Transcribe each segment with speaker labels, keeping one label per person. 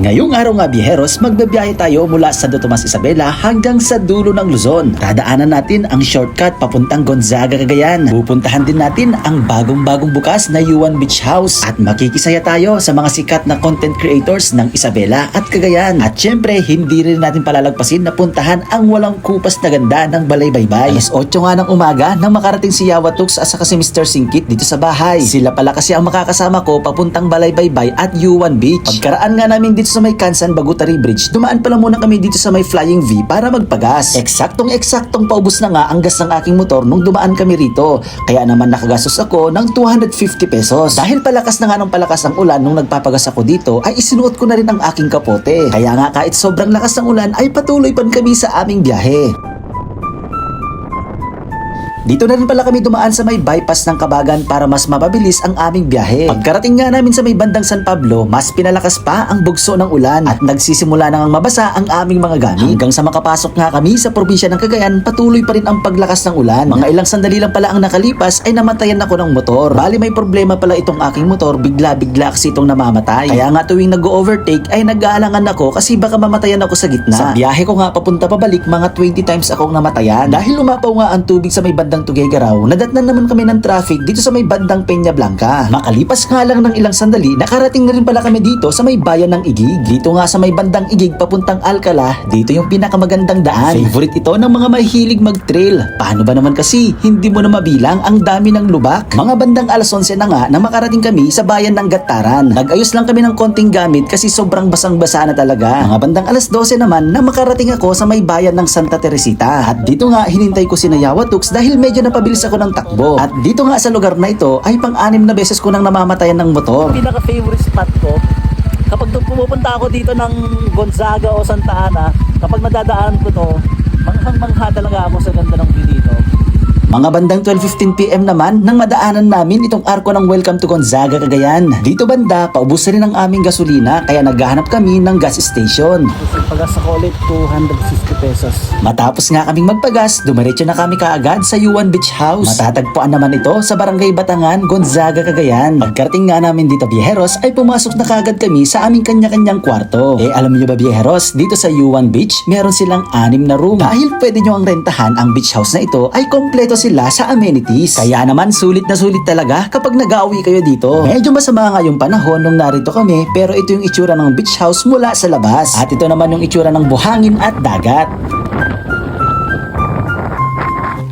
Speaker 1: Ngayong araw nga biheros, magbabiyahe tayo mula sa Tomas Isabela hanggang sa dulo ng Luzon. Dadaanan natin ang shortcut papuntang Gonzaga, Cagayan. Pupuntahan din natin ang bagong-bagong bukas na Yuan Beach House at makikisaya tayo sa mga sikat na content creators ng Isabela at Cagayan. At syempre, hindi rin natin palalagpasin na puntahan ang walang kupas na ganda ng Balay Baybay. Alas 8 nga ng umaga nang makarating si Yawa Tux at saka si Mr. Singkit dito sa bahay. Sila pala kasi ang makakasama ko papuntang Balay Baybay at Yuan Beach. Pagkaraan nga namin dito sa may Kansan Bagutari Bridge, dumaan pala muna kami dito sa may Flying V para magpagas. Eksaktong eksaktong paubos na nga ang gas ng aking motor nung dumaan kami rito. Kaya naman nakagastos ako ng 250 pesos. Dahil palakas na nga ng palakas ang ulan nung nagpapagas ako dito, ay isinuot ko na rin ang aking kapote. Kaya nga kahit sobrang lakas ng ulan ay patuloy pa rin kami sa aming biyahe. Dito na rin pala kami dumaan sa may bypass ng Kabagan para mas mapabilis ang aming biyahe. Pagkarating nga namin sa may bandang San Pablo, mas pinalakas pa ang bugso ng ulan at nagsisimula na ngang mabasa ang aming mga gamit. Hanggang sa makapasok nga kami sa probinsya ng Cagayan, patuloy pa rin ang paglakas ng ulan. Mga ilang sandali lang pala ang nakalipas ay namatayan ako ng motor. Bali may problema pala itong aking motor, bigla-bigla kasi itong namamatay. Kaya nga tuwing nag-overtake ay nag-aalangan ako kasi baka mamatayan ako sa gitna. Sa biyahe ko nga papunta pabalik, mga 20 times akong namatayan. Dahil lumapaw nga ang tubig sa may bandang Tuguegarao, nadatnan naman kami ng traffic dito sa may bandang Peña Blanca. Makalipas nga lang ng ilang sandali, nakarating na rin pala kami dito sa may bayan ng Igig. Dito nga sa may bandang Igig papuntang Alcala, dito yung pinakamagandang daan. Favorite ito ng mga mahilig mag-trail. Paano ba naman kasi, hindi mo na mabilang ang dami ng lubak? Mga bandang alas 11 na nga na makarating kami sa bayan ng Gataran. Nag-ayos lang kami ng konting gamit kasi sobrang basang-basa na talaga. Mga bandang alas 12 naman na makarating ako sa may bayan ng Santa Teresita. At dito nga hinintay ko si Nayawa Tux dahil medyo napabilis ako ng takbo. At dito nga sa lugar na ito ay pang-anim na beses ko nang namamatayan ng motor.
Speaker 2: pinaka-favorite spot ko, kapag pumupunta ako dito ng Gonzaga o Santa Ana, kapag nadadaan ko to, manghang-mangha talaga ako sa ganda ng view dito.
Speaker 1: Mga bandang 12.15pm naman nang madaanan namin itong arko ng Welcome to Gonzaga, Cagayan. Dito banda, paubos na rin ang aming gasolina kaya naghahanap kami ng gas station.
Speaker 2: Pagas ako ulit, 250 pesos.
Speaker 1: Matapos nga kaming magpagas, dumiretso na kami kaagad sa Yuan Beach House. Matatagpuan naman ito sa Barangay Batangan, Gonzaga, Cagayan. Pagkarating nga namin dito Bieheros ay pumasok na kaagad kami sa aming kanya-kanyang kwarto. Eh alam niyo ba Bieheros, dito sa Yuan Beach, meron silang anim na room. Dahil pwede nyo ang rentahan ang beach house na ito ay kompleto sila sa amenities. Kaya naman sulit na sulit talaga kapag nag-awi kayo dito. Medyo masama nga yung panahon nung narito kami pero ito yung itsura ng beach house mula sa labas. At ito naman yung itsura ng buhangin at dagat.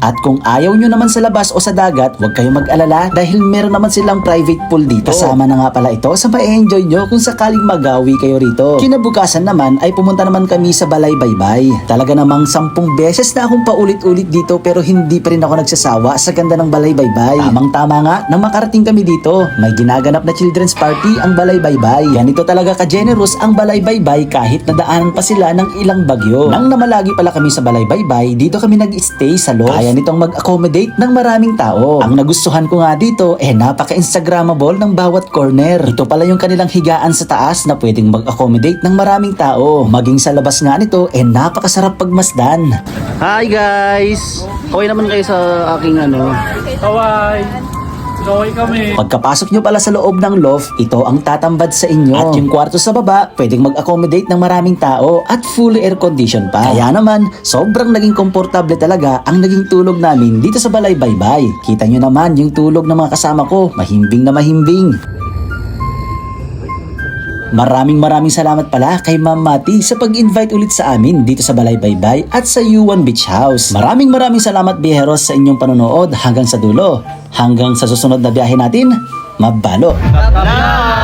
Speaker 1: At kung ayaw nyo naman sa labas o sa dagat, huwag kayong mag-alala dahil meron naman silang private pool dito. Kasama na nga pala ito sa ma-enjoy nyo kung sakaling magawi kayo rito. Kinabukasan naman ay pumunta naman kami sa Balay Baybay. Talaga namang sampung beses na akong paulit-ulit dito pero hindi pa rin ako nagsasawa sa ganda ng Balay Baybay. Tamang tama nga nang makarating kami dito. May ginaganap na children's party ang Balay Baybay. Ganito talaga ka-generous ang Balay Baybay kahit nadaanan pa sila ng ilang bagyo. Nang namalagi pala kami sa Balay Baybay, dito kami nag-stay sa loob. Kaya nitong mag-accommodate ng maraming tao. Ang nagustuhan ko nga dito, eh napaka-instagrammable ng bawat corner. Ito pala yung kanilang higaan sa taas na pwedeng mag-accommodate ng maraming tao. Maging sa labas nga nito, eh napakasarap pagmasdan.
Speaker 2: Hi guys! Kaway naman kayo sa aking ano.
Speaker 3: Kaway! Kaway kami!
Speaker 1: Pagkapasok nyo pala sa loob ng loft, ito ang tatambad sa inyo. At yung kwarto sa baba, pwedeng mag-accommodate ng maraming tao at fully air condition pa. Kaya naman, sobrang naging komportable talaga ang naging tulog namin dito sa Balay Baybay. Kita nyo naman yung tulog ng mga kasama ko, mahimbing na mahimbing. Maraming maraming salamat pala kay Ma'am Mati sa pag-invite ulit sa amin dito sa Balay Baybay at sa U1 Beach House. Maraming maraming salamat Biheros sa inyong panonood hanggang sa dulo. Hanggang sa susunod na biyahe natin, mabalo!
Speaker 3: Kami!